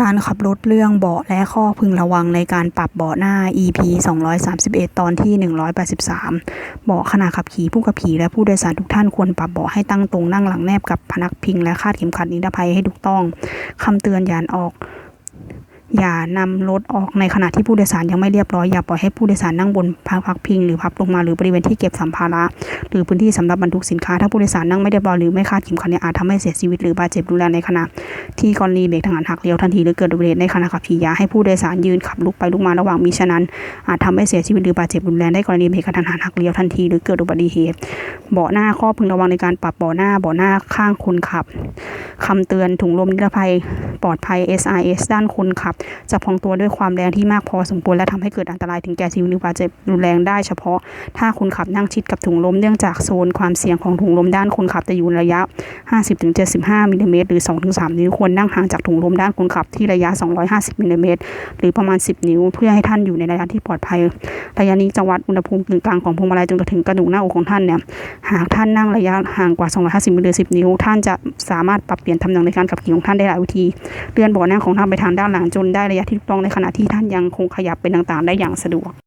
การขับรถเรื่องเบาะและข้อพึงระวังในการปรับเบาะหน้า EP 231 ตอนที่ 183 เบาะขณะขับขี่ผู้ขับขี่และผู้โดยสารทุกท่านควรปรับเบาะให้ตั้งตรงนั่งหลังแนบกับพนักพิงและคาดเข็มขัดนิรภัยให้ถูกต้อง คำเตือนยานออก อย่านำรถออกในขณะที่ผู้โดยสารยังไม่เรียบร้อย อย่าปล่อยให้ผู้โดยสารนั่งบนพักพักพิง หรือพับลงมาหรือบริเวณที่เก็บสัมภาระหรือพื้นที่สำหรับบรรทุกสินค้าถ้าผู้โดยสารนั่งไม่เรียบร้อยหรือไม่คาดเข็มขัดเนี่ยอาจทำให้เสียชีวิตหรือบาดเจ็บรุนแรงในขณะที่กรณีเบรกทางหันหักเลี้ยวทันทีหรือเกิดอุบัติเหตุในขณะขับขี่อย่าให้ผู้โดยสารยืนขับลุกไปลุกมาระหว่างมีฉะนั้น อาจทำให้เสียชีวิตหรือบาดเจ็บรุนแรงได้กรณีเบรกกระทันหันหักเลี้ยวทันทีหรือเกิดอุบัติเหตุเบาะหน้าข้อพึงระวังในการปรับเบาะหน้าเบาะหน้าข้างคนขับคำเตือนถุงลมนิรภัยปลอดภัย SRS ด้านคนขับจะพองตัวด้วยความแรงที่มากพอสมควรและทำให้เกิดอันตรายถึงแก่ชีวิตหรือบาดเจ็บรุนแรงได้เฉพาะ ถ้าคนขับนั่งชิดกับถุงลมเนื่องจากโซนความเสี่ยงของถุงลมด้านคนขับจะอยู่ระยะ 50-75มิลลิเมตรหรือ 2-3 นิ้วควรนั่งห่างจากถุงลมด้านคนขับที่ระยะ 250มิลลิเมตรหรือประมาณ 10 นิ้ว เพื่อให้ท่านอยู่ในระยะที่ปลอดภัย ระยะนี้จะวัดอุณหภูมิกึ่งกลางของพวงมาลัยจนกระถึงกระดูกหน้าอกของท่านเนี่ยหากท่านนั่งระยะห่างกว่า 250มิลลิเมตร10 นิ้ว ท่านจะสามารถปรับเปลี่ยนตำแหน่งในการขับขี่ของท่านได้หลายวิธีเลื่อนเบาะนั่งของท่านไปทางด้านหลังจนได้ระยะที่ถูกต้องในขณะที่ท่านยังคงขยับไปต่างๆ ได้อย่างสะดวก